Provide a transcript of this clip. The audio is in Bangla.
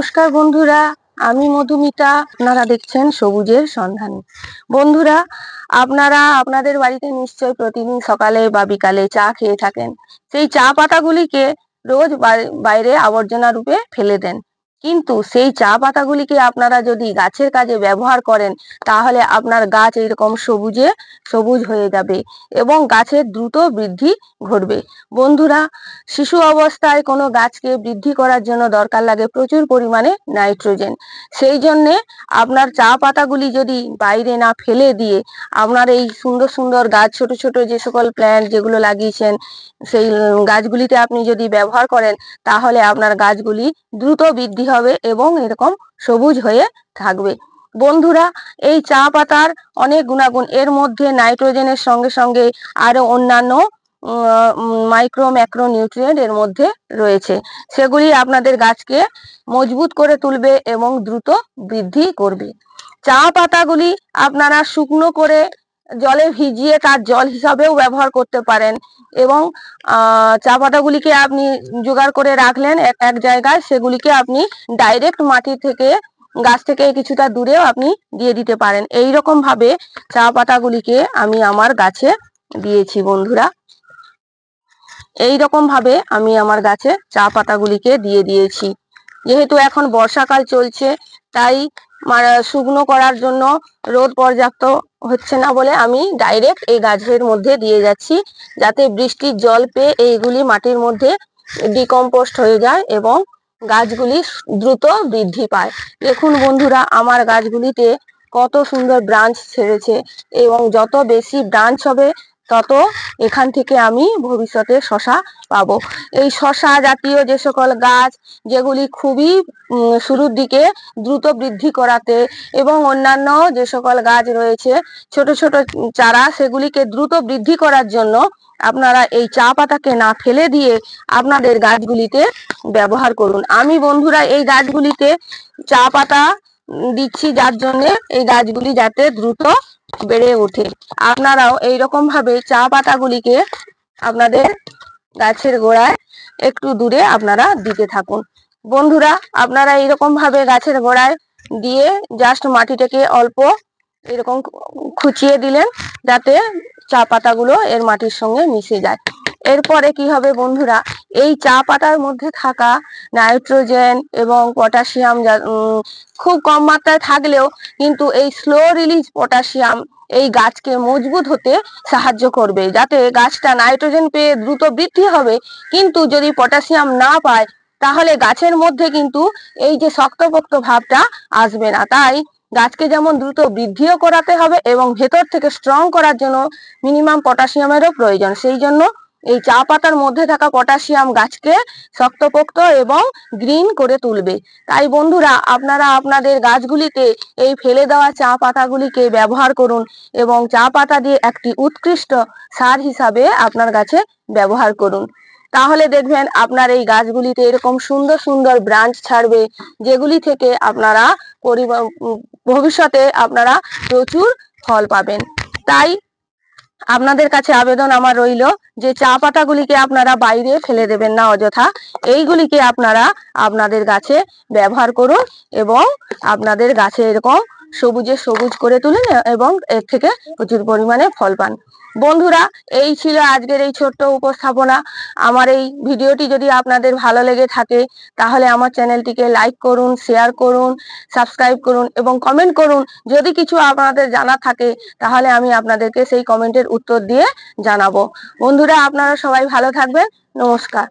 নমস্কার বন্ধুরা, আমি মধুমিতা। আপনারা দেখছেন সবুজের সন্ধান। বন্ধুরা, আপনারা আপনাদের বাড়িতে নিশ্চয় প্রতিদিন সকালে বা বিকালে চা খেয়ে থাকেন। সেই চা পাতাগুলিকে রোজ বাই- বাইরে আবর্জনা রূপে ফেলে দেন। কিন্তু সেই চা পাতাগুলিকে আপনারা যদি গাছের কাজে ব্যবহার করেন, তাহলে আপনার গাছ এরকম সবুজে, সবুজ হয়ে যাবে এবং গাছের দ্রুত বৃদ্ধি ঘটবে। বন্ধুরা, শিশু অবস্থায় কোনো গাছকে বৃদ্ধি করার জন্য দরকার লাগে প্রচুর পরিমাণে নাইট্রোজেন। সেই জন্যে আপনার চা পাতাগুলি যদি বাইরে না ফেলে দিয়ে আপনার এই সুন্দর সুন্দর গাছ, ছোট ছোট যে সকল প্ল্যান্ট যেগুলো লাগিয়েছেন, সেই গাছগুলিতে আপনি যদি ব্যবহার করেন, তাহলে আপনার গাছগুলি দ্রুত বৃদ্ধি হবে এবং এরকম সবুজ হয়ে থাকবে। বন্ধুরা, এই চা পাতার অনেক গুণাগুণ, এর মধ্যে নাইট্রোজেনের সঙ্গে সঙ্গে আরও অন্যান্য মাইক্রো ম্যাক্রো নিউট্রিয়েন্ট এর মধ্যে রয়েছে। সেগুলি আপনাদের গাছকে মজবুত করে তুলবে এবং দ্রুত বৃদ্ধি করবে। চা পাতাগুলি আপনারা শুকনো করে জলে ভিজিয়ে তার জল হিসাবেও ব্যবহার করতে পারেন এবং চা পাতাগুলিকে আপনি জোগাড় করে রাখলেন এক এক জায়গায়, সেগুলিকে আপনি ডাইরেক্ট মাটি থেকে, গাছ থেকে কিছুটা দূরেও আপনি দিয়ে দিতে পারেন। এই রকম ভাবে চা পাতাগুলিকে আমি আমার গাছে দিয়েছি বন্ধুরা। এই রকম ভাবে আমি আমার গাছে চা পাতাগুলিকে দিয়ে দিয়েছি। যেহেতু এখন বর্ষাকাল চলছে, তাই শুকনো করার জন্য রোদ পর্যাপ্ত হচ্ছে না বলে আমি ডাইরেক্ট এই গাছের মধ্যে দিয়ে যাচ্ছি, যাতে বৃষ্টির জল পেয়ে এইগুলি মাটির মধ্যে ডিকম্পোস্ট হয়ে যায় এবং গাছগুলি দ্রুত বৃদ্ধি পায়। দেখুন বন্ধুরা, আমার গাছগুলিতে কত সুন্দর ব্রাঞ্চ ছেড়েছে এবং যত বেশি ব্রাঞ্চ হবে তত এখান থেকে আমি ভবিষ্যতে শশা পাবো। এই শশা জাতীয় যে সকল গাছ, যেগুলি খুবই শুরুর দিকে দ্রুত বৃদ্ধি করাতে এবং অন্যান্য যে সকল গাছ রয়েছে, ছোট ছোট চারা সেগুলিকে দ্রুত বৃদ্ধি করার জন্য আপনারা এই চা পাতাকে না ফেলে দিয়ে আপনাদের গাছগুলিতে ব্যবহার করুন। আমি বন্ধুরা এই গাছগুলিতে চা পাতা দিচ্ছি যার জন্য এই গাছগুলি যাতে দ্রুত বেড়ে ওঠে। আপনারাও এইরকম ভাবে চা পাতাগুলিকে আপনাদের গাছের গোড়ায় একটু দূরে আপনারা দিতে থাকুন। বন্ধুরা, আপনারা এইরকম ভাবে গাছের গোড়ায় দিয়ে জাস্ট মাটিটাকে অল্প এরকম খুচিয়ে দিলেন যাতে চা পাতাগুলো এর মাটির সঙ্গে মিশে যায়। এরপরে কি হবে বন্ধুরা? এই চা পাতার মধ্যে থাকা নাইট্রোজেন এবং পটাশিয়াম খুব কম মাত্রায় থাকলেও কিন্তু এই স্লো রিলিজ পটাশিয়াম এই গাছকে মজবুত হতে সাহায্য করবে। যাতে গাছটা নাইট্রোজেন পেয়ে দ্রুত বৃদ্ধি হবে। কিন্তু যদি পটাশিয়াম না পায়, তাহলে গাছের মধ্যে কিন্তু এই যে শক্তপোক্ত ভাবটা আসবে না। তাই গাছকে যেমন দ্রুত বৃদ্ধিও করাতে হবে এবং ভেতর থেকে স্ট্রং করার জন্য মিনিমাম পটাশিয়ামেরও প্রয়োজন। সেই জন্য এই চা পাতার মধ্যে থাকা পটাশিয়াম গাছকে শক্তপোক্ত এবং গ্রিন করে তুলবে। তাই বন্ধুরা, আপনারা আপনাদের গাছগুলিতে এই ফেলে দেওয়া চা পাতাগুলিকে ব্যবহার করুন এবং চা পাতা দিয়ে একটি উৎকৃষ্ট সার হিসাবে আপনার গাছে ব্যবহার করুন। তাহলে দেখবেন আপনার এই গাছগুলিতে এরকম সুন্দর সুন্দর ব্রাঞ্চ ছাড়বে, যেগুলি থেকে আপনারা ভবিষ্যতে আপনারা প্রচুর ফল পাবেন। তাই আপনাদের কাছে আবেদন আমার রইল যে চা পাতাগুলিকে আপনারা বাইরে ফেলে দেবেন না অযথা। এইগুলিকে আপনারা আপনাদের গাছে ব্যবহার করুন এবং আপনাদের গাছে এরকম সবুজে সবুজ করে তুলুন এবং এর থেকে প্রচুর পরিমাণে ফল পান। বন্ধুরা, এই ছিল আজকের এই ছোট্ট উপস্থাপনা। আমার এই ভিডিওটি যদি আপনাদের ভালো লেগে থাকে, তাহলে আমার চ্যানেলটিকে লাইক করুন, শেয়ার করুন, সাবস্ক্রাইব করুন এবং কমেন্ট করুন। যদি কিছু আপনাদের জানা থাকে, তাহলে আমি আপনাদেরকে সেই কমেন্টের উত্তর দিয়ে জানাব। বন্ধুরা, আপনারা সবাই ভালো থাকবেন। নমস্কার।